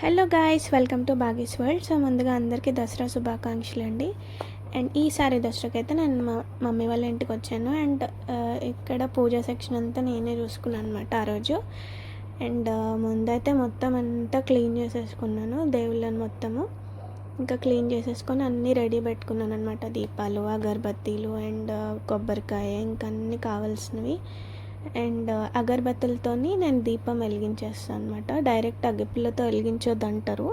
Hello guys welcome to బాగీస్ world so ముందుగా అందరికీ దసరా శుభాకాంక్షలు అండి. అండ్ ఈసారి దసరాకి అయితే నేను మా మమ్మీ వాళ్ళ ఇంటికి వచ్చాను. అండ్ uh, ఇక్కడ పూజ సెక్షన్ అంతా నేనే చూసుకున్నాను అనమాట ఆ రోజు. అండ్ uh, ముందైతే మొత్తం అంతా క్లీన్ చేసేసుకున్నాను దేవుళ్ళని మొత్తము. ఇంకా క్లీన్ చేసేసుకొని అన్నీ రెడీ పెట్టుకున్నాను అనమాట దీపాలు అగరబత్తీలు అండ్ uh, కొబ్బరికాయ ఇంకా అన్నీ కావాల్సినవి. అండ్ అగరబత్తులతోని నేను దీపం వెలిగించేస్తాను అనమాట డైరెక్ట్ అగ్గిపుల్లతో వెలిగించొద్దు అంటారు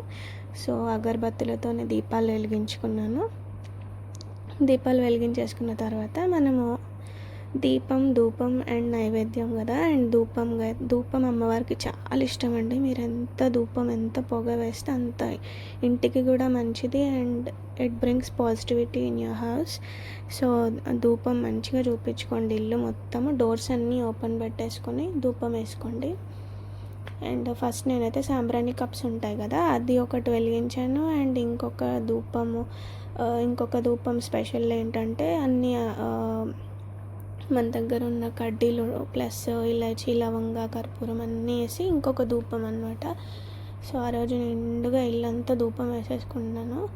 సో అగరబత్తులతోనే దీపాలు వెలిగించుకున్నాను. దీపాలు వెలిగించేసుకున్న తర్వాత మనము దీపం ధూపం అండ్ నైవేద్యం కదా. అండ్ ధూపం ధూపం అమ్మవారికి చాలా ఇష్టం అండి మీరు ఎంత ధూపం ఎంత పొగ వేస్తే అంత ఇంటికి కూడా మంచిది. And it brings positivity in your house so ధూపం మంచిగా చూపించుకోండి. ఇల్లు మొత్తము డోర్స్ అన్నీ ఓపెన్ పెట్టేసుకొని ధూపం వేసుకోండి. అండ్ ఫస్ట్ నేనైతే సాంబ్రాణి కప్స్ ఉంటాయి కదా అది ఒకటి వెలిగించాను. అండ్ ఇంకొక ధూపము ఇంకొక ధూపం స్పెషల్ ఏంటంటే అన్ని మన దగ్గర ఉన్న కడ్డీలు ప్లస్ ఇలాచి లవంగ కర్పూరం అన్నీ వేసి ఇంకొక ధూపం అనమాట సో ఆ రోజు నిండుగా ఇల్లంతా ధూపం వేసేసుకున్నాను.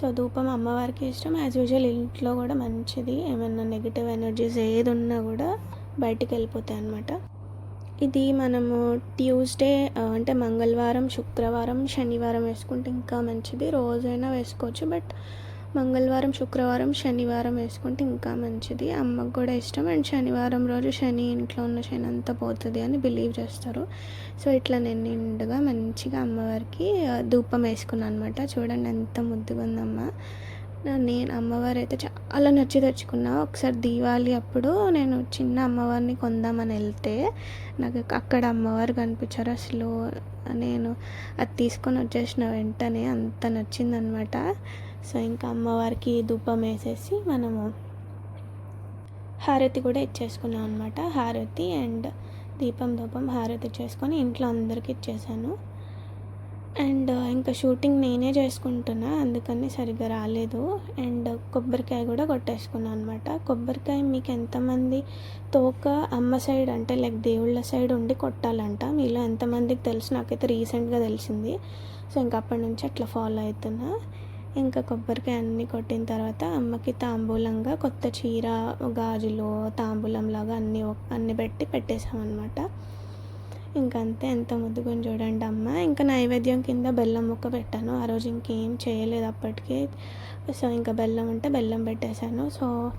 సో ధూపం అమ్మవారికి ఇష్టం. యాజ్ యూజువల్ ఇంట్లో కూడా మంచిది. ఏమైనా నెగిటివ్ ఎనర్జీస్ ఏది ఉన్నా కూడా బయటికి వెళ్ళిపోతాయి అన్నమాట. ఇది మనము ట్యూస్డే అంటే మంగళవారం శుక్రవారం శనివారం వేసుకుంటే ఇంకా మంచిది. రోజైనా వేసుకోవచ్చు. బట్ మంగళవారం శుక్రవారం శనివారం వేసుకుంటే ఇంకా మంచిది. అమ్మకు కూడా ఇష్టం. అండ్ శనివారం రోజు శని ఇంట్లో ఉన్న శని అంతా పోతుంది అని బిలీవ్ చేస్తారు. సో ఇట్లా నేను నిండుగా మంచిగా అమ్మవారికి ధూపం వేసుకున్నాను అనమాట చూడండి ఎంత ముద్దుగా ఉందమ్మ. నేను అమ్మవారు అయితే చాలా నచ్చి తెచ్చుకున్నా. ఒకసారి దీవాలి అప్పుడు నేను చిన్న అమ్మవారిని కొందామని వెళ్తే నాకు అక్కడ అమ్మవారు కనిపించారు. అసలు నేను అది తీసుకొని వచ్చేసిన వెంటనే అంత నచ్చిందనమాట సో ఇంకా అమ్మవారికి ధూపం వేసేసి మనము హారతి కూడా ఇచ్చేసుకున్నాం అనమాట హారతి అండ్ దీపం ధూపం హారతి ఇచ్చేసుకొని ఇంట్లో అందరికీ ఇచ్చేసాను. అండ్ ఇంకా షూటింగ్ నేనే చేసుకుంటున్నా అందుకని సరిగ్గా రాలేదు. అండ్ కొబ్బరికాయ కూడా కొట్టేసుకున్నాను అనమాట కొబ్బరికాయ మీకు ఎంతమంది తోక అమ్మ సైడ్ అంటే లైక్ దేవుళ్ళ సైడ్ ఉండి కొట్టాలంట. మీలో ఎంతమందికి తెలుసు? నాకైతే రీసెంట్గా తెలిసింది. సో ఇంకా అప్పటి నుంచి అట్లా ఫాలో అవుతున్నా. ఇంకా కొబ్బరికాయ అన్నీ కొట్టిన తర్వాత అమ్మకి తాంబూలంగా కొత్త చీర గాజులు తాంబూలం లాగా అన్నీ ఒక- అన్నీ పెట్టి పెట్టేసామన్నమాట ఇంకంతే ఎంత ముద్దుగుని చూడండి అమ్మ. ఇంకా నైవేద్యం కింద బెల్లం ముక్క పెట్టాను. ఆ రోజు ఇంకేం చేయలేదు అప్పటికి. సో ఇంకా బెల్లం ఉంటే బెల్లం పెట్టేశాను. సో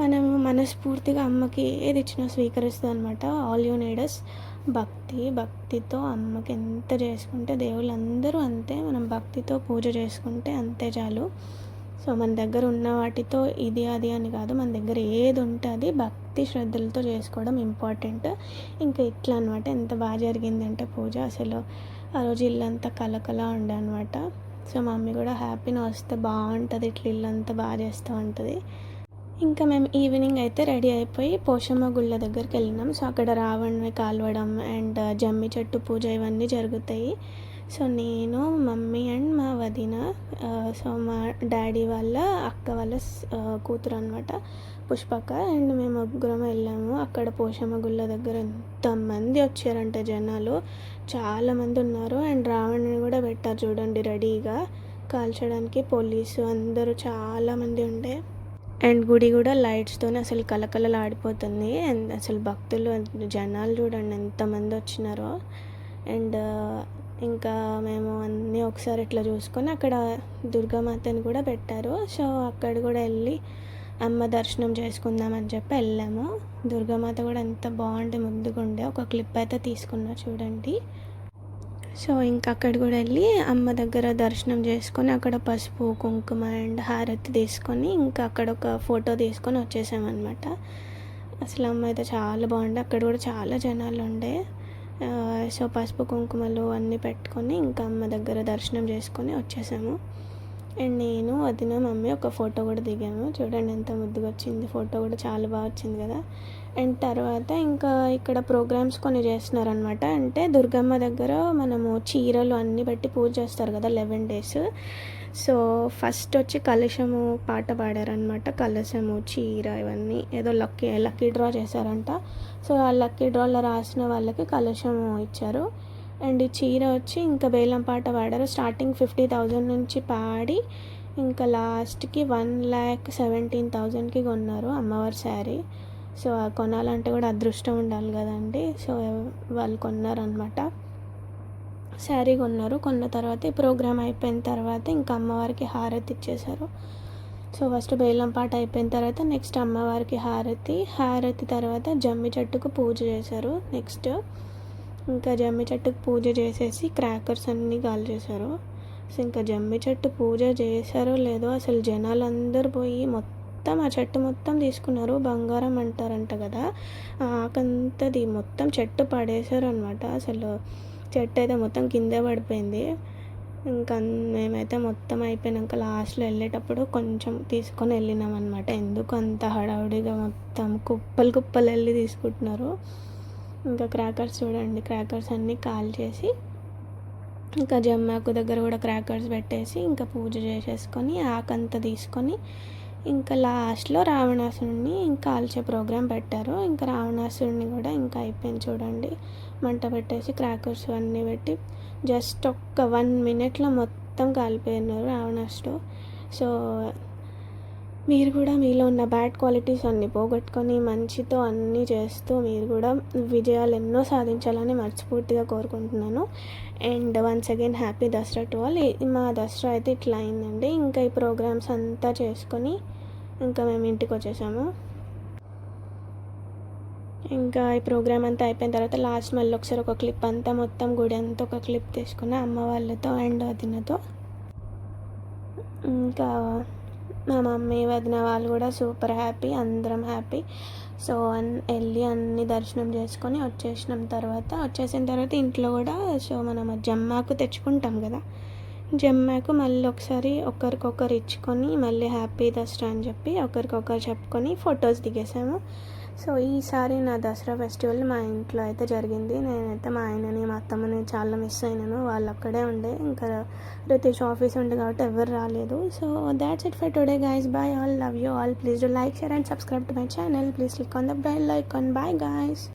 మనము మనస్ఫూర్తిగా అమ్మకి ఏది ఇచ్చినా స్వీకరిస్తుంది అనమాట ఆల్ యూ నీడస్. భక్తి భక్తితో అమ్మకి ఎంత చేసుకుంటే దేవుళ్ళందరూ అంతే. మనం భక్తితో పూజ చేసుకుంటే అంతే చాలు. సో మన దగ్గర ఉన్న వాటితో ఇది అది అని కాదు. మన దగ్గర ఏది ఉంటే అది భక్తి శ్రద్ధలతో చేసుకోవడం ఇంపార్టెంట్. ఇంకా ఇట్లా అనమాట ఎంత బాగా జరిగిందంటే పూజ. అసలు ఆ రోజు ఇల్లంతా కలకల ఉండే అనమాట సో మమ్మీ కూడా హ్యాపీనెస్ వస్తే బాగుంటుంది. ఇట్లా ఇల్లంతా బాగా చేస్తూ ఉంటుంది. ఇంకా మేము ఈవినింగ్ అయితే రెడీ అయిపోయి పోషమ్మ గుళ్ళ దగ్గరికి వెళ్ళినాం. సో అక్కడ రావణ్ని కాల్వడం అండ్ uh, జమ్మి చెట్టు పూజ ఇవన్నీ జరుగుతాయి. సో నేను మమ్మీ అండ్ మా వదిన uh, సో మా డాడీ వాళ్ళ అక్క వాళ్ళ uh, కూతురు అనమాట పుష్పక అండ్ మేము ముగ్గురం వెళ్ళాము. అక్కడ పోషమ్మ గుళ్ళ దగ్గర ఎంతమంది వచ్చారంటే జనాలు. చాలామంది ఉన్నారు. అండ్ రావణ్ని కూడా పెట్టారు చూడండి రెడీగా. కాల్చడానికి పోలీసు అందరూ చాలామంది ఉండే. అండ్ గుడి కూడా లైట్స్తోనే అసలు కలకలలాడిపోతుంది అండ్ అసలు భక్తులు జనాలు చూడండి ఎంతమంది వచ్చినారో. అండ్ ఇంకా మేము అన్నీ ఒకసారి ఇట్లా చూసుకొని అక్కడ దుర్గామాతని కూడా పెట్టారు. సో అక్కడ కూడా వెళ్ళి అమ్మ దర్శనం చేసుకుందామని చెప్పి వెళ్ళాము. దుర్గామాత కూడా ఎంత బాగుంటే ముందుగా ఉండే ఒక క్లిప్ అయితే తీసుకున్నా చూడండి. సో ఇంకా అక్కడ కూడా వెళ్ళి అమ్మ దగ్గర దర్శనం చేసుకొని అక్కడ పసుపు కుంకుమ అండ్ హారతి తీసుకొని ఇంకా అక్కడ ఒక ఫోటో తీసుకొని వచ్చేసామన్నమాట. అసలు అమ్మ అయితే చాలా బాగుండే. అక్కడ కూడా చాలా జనాలు ఉండే. సో పసుపు కుంకుమలు అన్నీ పెట్టుకొని ఇంకా అమ్మ దగ్గర దర్శనం చేసుకొని వచ్చేసాము. అండ్ నేను వదిన మమ్మీ ఒక ఫోటో కూడా దిగాము. చూడండి ఎంత ముద్దుగా వచ్చింది. ఫోటో కూడా చాలా బాగా వచ్చింది కదా. అండ్ తర్వాత ఇంకా ఇక్కడ ప్రోగ్రామ్స్ కొన్ని చేస్తున్నారనమాట అంటే దుర్గమ్మ దగ్గర మనము చీరలు అన్నీ బట్టి పూజ చేస్తారు కదా లెవెన్ డేస్. సో ఫస్ట్ వచ్చి కలశము పాట పాడారనమాట కలశము చీర ఇవన్నీ ఏదో లక్కీ లక్కీ డ్రా చేశారంట. సో ఆ లక్కీ డ్రాలో రాసిన వాళ్ళకి కలశము ఇచ్చారు. అండ్ చీర వచ్చి ఇంకా వేలం పాట పాడారు స్టార్టింగ్ ఫిఫ్టీ థౌజండ్ నుంచి పాడి ఇంకా లాస్ట్కి వన్ ల్యాక్ సెవెంటీన్ థౌజండ్కి కొన్నారు అమ్మవారి శారీ. సో కొనాలంటే కూడా అదృష్టం ఉండాలి కదండి. సో వాళ్ళు కొన్నారనమాట శారీ కొన్నారు. కొన్న తర్వాత ఈ ప్రోగ్రామ్ అయిపోయిన తర్వాత ఇంకా అమ్మవారికి హారతి ఇచ్చేశారు. సో ఫస్ట్ బేలం పాట అయిపోయిన తర్వాత నెక్స్ట్ అమ్మవారికి హారతి. హారతి తర్వాత జమ్మి చెట్టుకు పూజ చేశారు. నెక్స్ట్ ఇంకా జమ్మి చెట్టుకు పూజ చేసేసి క్రాకర్స్ అన్నీ కాల్చేశారు సో ఇంకా జమ్మి చెట్టు పూజ చేశారో లేదో అసలు జనాలు అందరు పోయి మొత్తం ఆ చెట్టు మొత్తం తీసుకున్నారు. బంగారం అంటారంట కదా ఆకంతది మొత్తం చెట్టు పడేశారు అనమాట అసలు చెట్టు అయితే మొత్తం కిందే పడిపోయింది. ఇంకా మేమైతే మొత్తం అయిపోయినాక లాస్ట్లో వెళ్ళేటప్పుడు కొంచెం తీసుకొని వెళ్ళినాం అనమాట ఎందుకు అంత హడావుడిగా మొత్తం కుప్పలు కుప్పలు వెళ్ళి తీసుకుంటున్నారు. ఇంకా క్రాకర్స్ చూడండి. క్రాకర్స్ అన్నీ కాల్ చేసి ఇంకా జమ్మాకు దగ్గర కూడా క్రాకర్స్ పెట్టేసి ఇంకా పూజ చేసేసుకొని ఆకంతా తీసుకొని ఇంకా లాస్ట్లో రావణాసురుడిని ఇంకా కాల్చే ప్రోగ్రాం పెట్టారు. ఇంకా రావణాసురుడిని కూడా ఇంకా అయిపోయింది చూడండి. మంట పెట్టేసి క్రాకర్స్ అన్నీ పెట్టి జస్ట్ ఒక్క వన్ మినిట్లో మొత్తం కాలిపోయినారు రావణాసుడు. సో మీరు కూడా మీలో ఉన్న బ్యాడ్ క్వాలిటీస్ అన్నీ పోగొట్టుకొని మంచితో అన్నీ చేస్తూ మీరు కూడా విజయాలు ఎన్నో సాధించాలని మనస్ఫూర్తిగా కోరుకుంటున్నాను. And once again happy Dasara to all. మా దసరా అయితే ఇట్లా అయిందండి. ఇంకా ఈ ప్రోగ్రామ్స్ అంతా చేసుకొని ఇంకా మేము ఇంటికి వచ్చేసాము. ఇంకా ఈ ప్రోగ్రామ్ అంతా అయిపోయిన తర్వాత లాస్ట్ మళ్ళీ ఒకసారి ఒక క్లిప్ అంతా మొత్తం గుడి అంతా ఒక క్లిప్ తీసుకున్న అమ్మ వాళ్ళతో అండ్ వదినతో. ఇంకా మా మమ్మీ వదిన వాళ్ళు కూడా సూపర్ హ్యాపీ అందరం హ్యాపీ. సో అన్ వెళ్ళి అన్ని దర్శనం చేసుకొని వచ్చేసినాం తర్వాత. వచ్చేసిన తర్వాత ఇంట్లో కూడా సో మనం జమ్మాకు తెచ్చుకుంటాం కదా. జమ్మాకు మళ్ళీ ఒకసారి ఒకరికొకరు ఇచ్చుకొని మళ్ళీ హ్యాపీ దసరా అని చెప్పి ఒకరికొకరు చెప్పుకొని ఫొటోస్ దిగేసాము. సో ఈసారి నా దసరా ఫెస్టివల్ మా ఇంట్లో అయితే జరిగింది. నేనైతే మా ఆయనని మా అత్తమ్మని చాలా మిస్ అయినాను. వాళ్ళు అక్కడే ఉండే. ఇంకా రితీష్ ఆఫీస్ ఉండే కాబట్టి ఎవరు రాలేదు. So that's it for today guys bye all love you all please do like share and subscribe to my channel please click on the bell like on bye guys